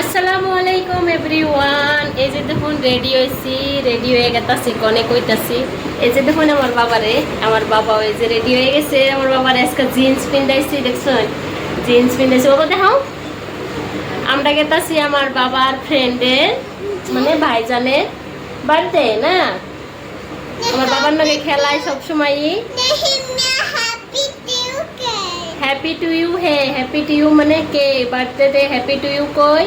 আসসালামু আলাইকুম এভরিওয়ান। এই যে দেখুন রেডি হয়েছি রেডি হয়ে গেতাছি, কনে কইতাছি। এই যে দেখুন আমার বাবারে, আমার বাবা ওই যে রেডি হয়ে গেছে। আমার বাবার আজকে জিন্স পিন্দাইছি দেখছেন? জিন্স পিন্দাইছি বাবা, দেখাও। আমরা গেতাছি আমার বাবার ফ্রেন্ডের মানে ভাইজানের বার্থডে না? আমার বাবার নাকি খেলায় সবসময়ই। Happy to you hey happy to you মানে কে? বার্থডে হ্যাপি টু ইউ কই?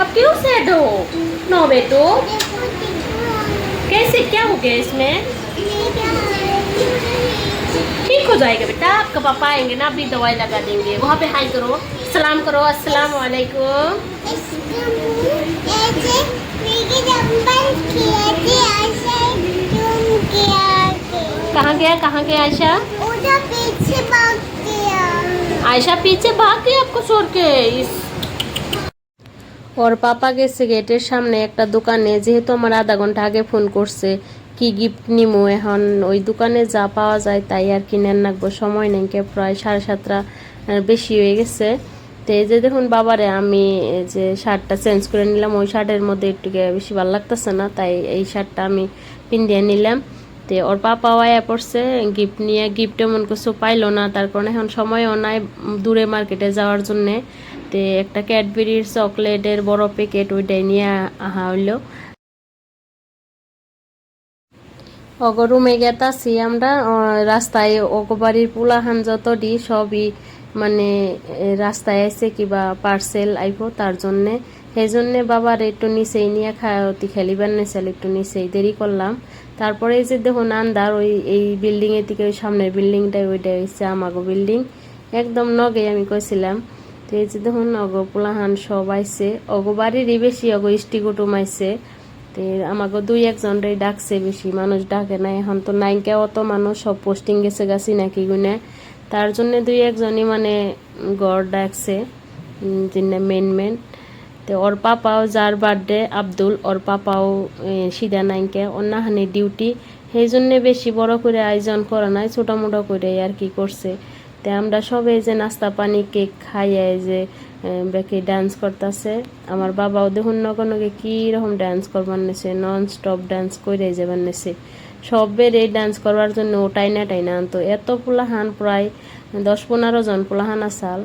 अब क्यों सैड हो नो बेटो कैसे क्या हो गया इसमें? ठीक हो जाएगा बेटा आपका पापा आएँगे ना अभी दवाई लगा देंगे। वहाँ पे हाई करो सलाम करो अस्सलाम वालेकुम। कहाँ गया कहाँ गया आयशा? पीछे भाग गया। आयशा पीछे भाग गई आपको छोड़ के इस ওর পাপা গেছে গেটের সামনে একটা দোকানে, যেহেতু আমার আধা ঘণ্টা আগে ফোন করছে, কি গিফট নিমু এখন? ওই দোকানে যা পাওয়া যায় তাই আর কিনে রাখব সময় নেই কে, প্রায় সাড়ে সাতটা বেশি হয়ে গেছে। তো এই যে দেখুন বাবারে, আমি যে শার্টটা চেঞ্জ করে নিলাম, ওই শার্টের মধ্যে একটু বেশি ভালো লাগতেছে না, তাই এই শার্টটা আমি পিন্দিয়ে নিলাম। তে ওর পাপা আয়া পড়ছে গিফট নিয়ে গিফট এমন কিছু পাইলো না, তার কারণে এখন সময়ও নাই দূরে মার্কেটে যাওয়ার জন্যে। তে একটা ক্যাডবেরির চকলেটের বড় প্যাকেট ওইটাই নিয়ে আহা হইল। অগরুমে গেতাছি আমরা রাস্তায় অগবাড়ির পুলাহান যতটি সবই মানে রাস্তায় আছে কিবা পার্সেল আইব তার জন্যে। সেই জন্যে বাবার একটু নিচেই নিয়ে খাওয়াতি খেলিবার নেছিল একটু নিচেই দেরি করলাম। তারপরে এই যে দেখুন আন্দার ওই, এই বিল্ডিং এর দিকে, ওই সামনের বিল্ডিংটাই ওইটাই হচ্ছে আমাগো বিল্ডিং। একদম নগে আমি কইছিলাম। এই যে দেখুন অগ পুলাহান সব আইসে অগ বাড়িরই বেশি অগ ইষ্টি কুটুম আইছে তে আমাকে দুই একজনরে ডাকছে বেশি, মানুষ ডাকে না। এখন তো নাইকে অত মানুষ, সব পোস্টিং গেছে গাছি নাকি গুনে। তার জন্য দুই একজনই মানে গড় ডাকছে যিনি মেন মেন তো ওর পাপাও যার বার্থডে আব্দুল, ওর পাপাও সিধা নাইকে অন্যহানি ডিউটি, সেই জন্যে বেশি বড় করে আয়োজন করা নাই মোটো করে আর কি করছে। তে আমরা সবাই যে নাস্তা, পানি, কেক খাইয়ে যে বেকে ডান্স করতেছে? আমার বাবাও দেখুন নগে নগে কি রকম ডান্স করবার নেছে নন স্টপ ডান্স করে যাবার নেছে। সবের এই ডান্স করবার জন্য ও টাইনা টাইনা আনতো এত পোলাহান প্রায় দশ পনেরো জন পোলাহান আসাল।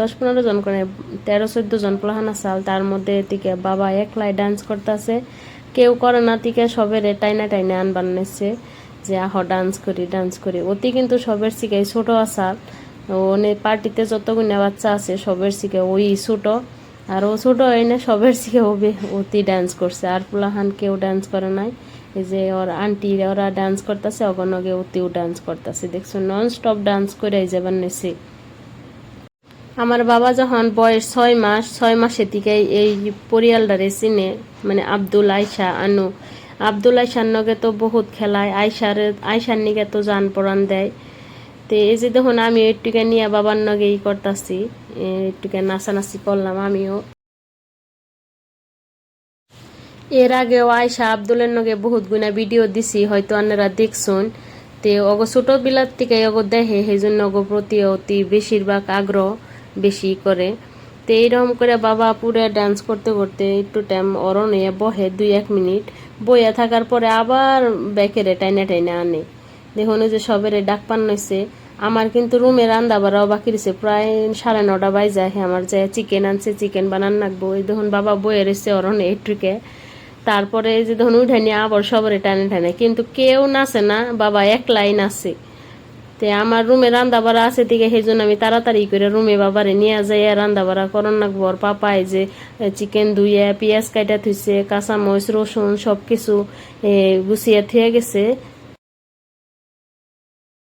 দশ পনেরো জন করে তেরো চোদ্দ জন পোলাহান আসাল। তার মধ্যে থেকে বাবা একলাই ডান্স করতেছে। কেউ করে না থেকে সবের টাইনা টাইনা আনবার নেছে। যে আহ ডান্স করি ডান্স করি। অতি কিন্তু সবের শিখে ছোট আসাল। ওনে পার্টিতে যতগুলো বাচ্চা আছে, সবের শিখে ওই ছোট। আর ও ছোট হয় না সবের শিখে ও অতি ডান্স করছে। আর পুলাহান কেউ ডান্স করে নাই। এই যে ওর আন্টি ওরা ডান্স করতেছে অগনগে অতিও ডান্স করতেছে। দেখছ নন স্টপ ডান্স করে যাবার নেছে আমার বাবা যখন বয়স ছয় মাস, ছয় মাসের থেকে এই পরিয়ালটারে চিনে মানে আব্দুল আয়সা আনু। আব্দুল আয়সার নগে তো বহুত খেলায় আয়সার আয়সার নিকে তো জান পরান দেয়। তো এই যে দেখুন আমি একটুকে নিয়ে বাবার নগে ই করতেছি একটুকে নাচানাচি করলাম আমিও। এর আগেও আয়সা আব্দুলের নগে বহুত গুনা ভিডিও দিছি, হয়তো আপনারা দেখছুন। তে অগো ছোট বিলার থেকে অগ দেখে সেই জন্য অগ প্রতি অতি বেশিরভাগ আগ্রহ বেশি করে। তো এইরকম করে বাবা পুরে ডান্স করতে করতে একটু টাইম অরণে বহে দুই এক মিনিট। বইয়া থাকার পরে আবার ব্যাকেরে টাইনে টাইনে আনে। দেখুন যে সবের ডাক পান নইছে আমার কিন্তু রুমে রান্না বাড়াও বাকি রয়েছে প্রায় সাড়ে নটা বাজে আহে আমার যে চিকেন আনছে চিকেন বানান রাখব এই দেখুন বাবা বইয়ে রয়েছে অরণে একটুকে তারপরে যে ধরুন উঠে নিয়ে আবার সবারে টানে টানে কিন্তু কেউ নাচে না, বাবা একলাই নাচে। তে আমার রুমে রান্দা বাড়া আছে দিকে সেই জন্য আমি তাড়াতাড়ি করে রুমে বাবারে নিয়ে যাই। রান্দা বাড়া করন আর পাপাই যে চিকেন ধুইয়া, পেঁয়াজ কাটা থুইছে, কাঁচামরিচ, রসুন সব কিছু গুছিয়ে থুয়ে গেছে।